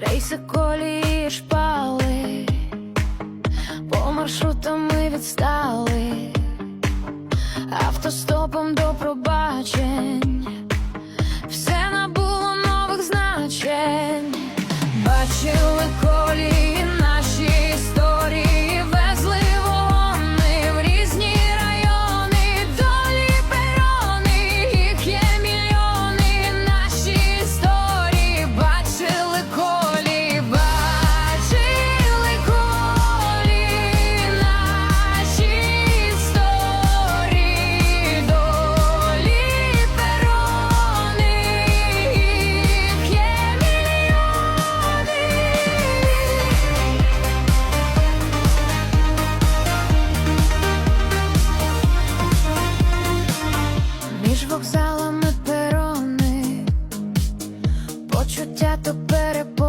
рейси колії шпали, по маршрутам ми відстали, автостопом до пробачень, все набуло нових значень, бачили колії Між вокзалами перони, почуття то перепони,